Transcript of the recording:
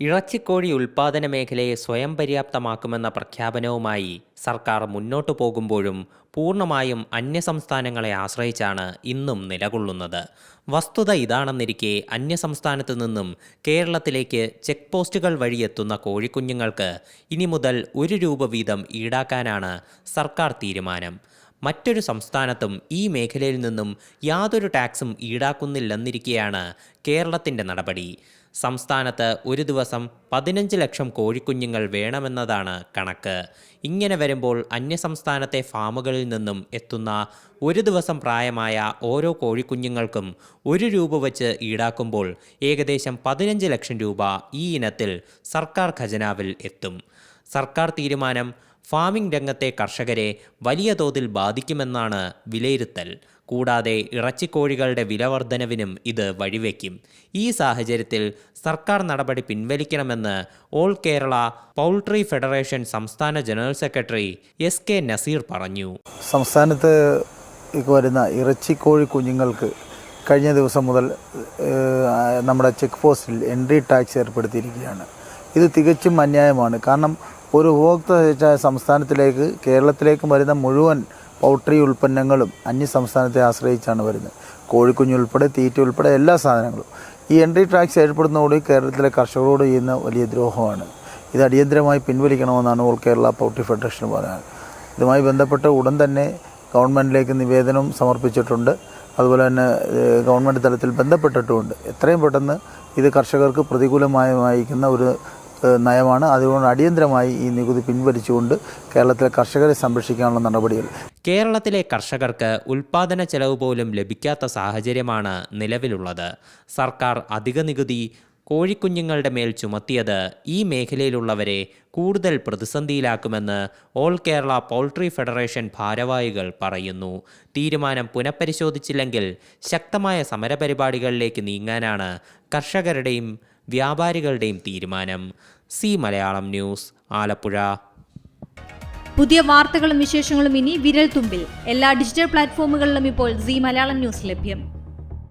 ഇറച്ചിക്കോഴി ഉൽപ്പാദന മേഖലയെ സ്വയം പര്യാപ്തമാക്കുമെന്ന പ്രഖ്യാപനവുമായി സർക്കാർ മുന്നോട്ടു പോകുമ്പോഴും പൂർണമായും അന്യസംസ്ഥാനങ്ങളെ ആശ്രയിച്ചാണ് ഇന്നും നിലകൊള്ളുന്നത്. വസ്തുത ഇതാണെന്നിരിക്കെ അന്യസംസ്ഥാനത്തു നിന്നും കേരളത്തിലേക്ക് ചെക്ക് പോസ്റ്റുകൾ വഴി എത്തുന്ന കോഴിക്കുഞ്ഞുങ്ങൾക്ക് ഇനി മുതൽ ഒരു രൂപ വീതം ഈടാക്കാനാണ് സർക്കാർ തീരുമാനം. മറ്റൊരു സംസ്ഥാനത്തും ഈ മേഖലയിൽ നിന്നും യാതൊരു ടാക്സും ഈടാക്കുന്നില്ലെന്നിരിക്കെയാണ് കേരളത്തിന്റെ നടപടി. സംസ്ഥാനത്ത് ഒരു ദിവസം പതിനഞ്ച് ലക്ഷം കോഴിക്കുഞ്ഞുങ്ങൾ വേണമെന്നതാണ് കണക്ക്. ഇങ്ങനെ വരുമ്പോൾ അന്യസംസ്ഥാനത്തെ ഫാമുകളിൽ നിന്നും എത്തുന്ന ഒരു ദിവസം പ്രായമായ ഓരോ കോഴിക്കുഞ്ഞുങ്ങൾക്കും ഒരു രൂപ വച്ച് ഈടാക്കുമ്പോൾ ഏകദേശം പതിനഞ്ച് ലക്ഷം രൂപ ഈ ഇനത്തിൽ സർക്കാർ ഖജനാവിൽ എത്തും. സർക്കാർ തീരുമാനം ഫാമിംഗ് രംഗത്തെ കർഷകരെ വലിയ തോതിൽ ബാധിക്കുമെന്നാണ് വിലയിരുത്തൽ. കൂടാതെ ഇറച്ചിക്കോഴികളുടെ വിലവർദ്ധനവിനും ഇത് വഴിവെക്കും. ഈ സാഹചര്യത്തിൽ സർക്കാർ നടപടി പിൻവലിക്കണമെന്ന് ഓൾ കേരള പൗൾട്രി ഫെഡറേഷൻ സംസ്ഥാന general secretary S K Naseer പറഞ്ഞു. സംസ്ഥാനത്ത് വരുന്ന ഇറച്ചിക്കോഴി കുഞ്ഞുങ്ങൾക്ക് കഴിഞ്ഞ ദിവസം മുതൽ നമ്മുടെ ചെക്ക് പോസ്റ്റിൽ എൻട്രി ടാക്സ് ഏർപ്പെടുത്തിയിരിക്കുകയാണ്. ഇത് തികച്ചും അന്യായമാണ്. കാരണം ഒരു ഉപഭോക്തൃ സംസ്ഥാനത്തിലേക്ക് കേരളത്തിലേക്കും വരുന്ന മുഴുവൻ പൗൾട്രി ഉൽപ്പന്നങ്ങളും അന്യ സംസ്ഥാനത്തെ ആശ്രയിച്ചാണ് വരുന്നത്. കോഴിക്കുഞ്ഞുൾപ്പെടെ തീറ്റ ഉൾപ്പെടെ എല്ലാ സാധനങ്ങളും. ഈ എൻട്രി ടാക്സ് ഏർപ്പെടുന്നതോടെ കേരളത്തിലെ കർഷകരോട് ചെയ്യുന്ന വലിയ ദ്രോഹമാണ്. ഇത് അടിയന്തരമായി പിൻവലിക്കണമെന്നാണ് ഓൾ കേരള പൗൾട്രി ഫെഡറേഷൻ പറയുന്നത് ഇതുമായി ബന്ധപ്പെട്ട് ഉടൻ തന്നെ ഗവൺമെന്റിലേക്ക് നിവേദനം സമർപ്പിച്ചിട്ടുണ്ട്. അതുപോലെ തന്നെ ഗവൺമെന്റ് തലത്തിൽ ബന്ധപ്പെട്ടിട്ടുമുണ്ട്. എത്രയും പെട്ടെന്ന് ഇത് കർഷകർക്ക് പ്രതികൂലമായി വായിക്കുന്ന ഒരു നയമാണ്. അതുകൊണ്ട് അടിയന്തരമായി ഈ നികുതി പിൻവലിച്ചുകൊണ്ട് കേരളത്തിലെ കർഷകരെ സംരക്ഷിക്കാനുള്ള നടപടികൾ. കേരളത്തിലെ കർഷകർക്ക് ഉൽപാദന ചെലവ് പോലും ലഭിക്കാത്ത സാഹചര്യമാണ് നിലവിലുള്ളത്. സർക്കാർ അധിക നികുതി കോഴിക്കുഞ്ഞുങ്ങളുടെ മേൽ ചുമത്തിയത് ഈ മേഖലയിലുള്ളവരെ കൂടുതൽ പ്രതിസന്ധിയിലാക്കുമെന്ന് ഓൾ കേരള പൗൾട്രി ഫെഡറേഷൻ ഭാരവാഹികൾ പറയുന്നു. തീരുമാനം പുനഃപരിശോധിച്ചില്ലെങ്കിൽ ശക്തമായ സമരപരിപാടികളിലേക്ക് നീങ്ങാനാണ് കർഷകരുടെയും വ്യാപാരികളുടെയും തീരുമാനം. C Malayalam news Alappuzha. പുതിയ വാർത്തകളും വിശേഷങ്ങളും ഇനി വിരൽ തുമ്പിൽ എല്ലാ ഡിജിറ്റൽ പ്ലാറ്റ്ഫോമുകളിലും ഇപ്പോൾ സി മലയാളം ന്യൂസ് ലഭ്യം.